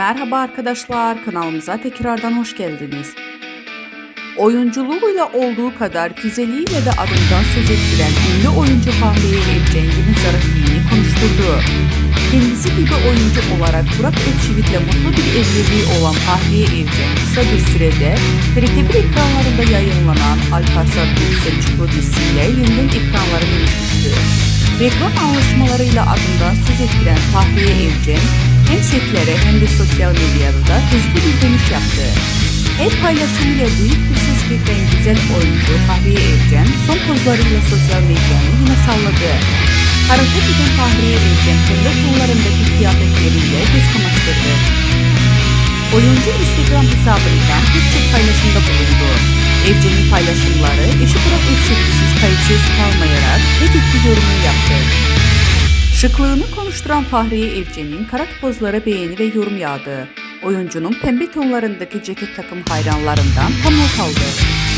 Merhaba arkadaşlar, kanalımıza tekrardan hoş geldiniz. Oyunculuğuyla olduğu kadar güzeliyle de adından söz ettiren ünlü oyuncu Fahriye Evcengi'nin zarafiliğini konuşturdu. Kendisi gibi oyuncu olarak Burak Özçivit'le mutlu bir evliliği olan Fahriye Evcen kısa bir sürede TRT1 ekranlarında yayınlanan Alparslan Gülsel Çukur dizisiyle yeniden ekranlara dönüşmüştü. Reklam anlaşmalarıyla adından söz ettiren Fahriye Evcen hem setlere hem de sosyal medyada da hızlı bir dönüş yaptı. Her paylaşımıyla büyük bir ses getiren güzel oyuncu Fahriye Evcen son pozlarıyla sosyal medyanı yine salladı. Hareket eden Fahriye Evcen pembe tonlarındaki kıyafetleriyle göz kamaştırdı. Oyuncu Instagram hesabından birçok paylaşımda bulundu. Evcen'in paylaşımları eşi Burak Özçivit'siz kayıtsız kalmayarak Şıklığını konuşturan Fahriye Evcen'in karat pozlara beğeni ve yorum yağdı. Oyuncunun pembe tonlarındaki ceket takım hayranlarından tam not aldı.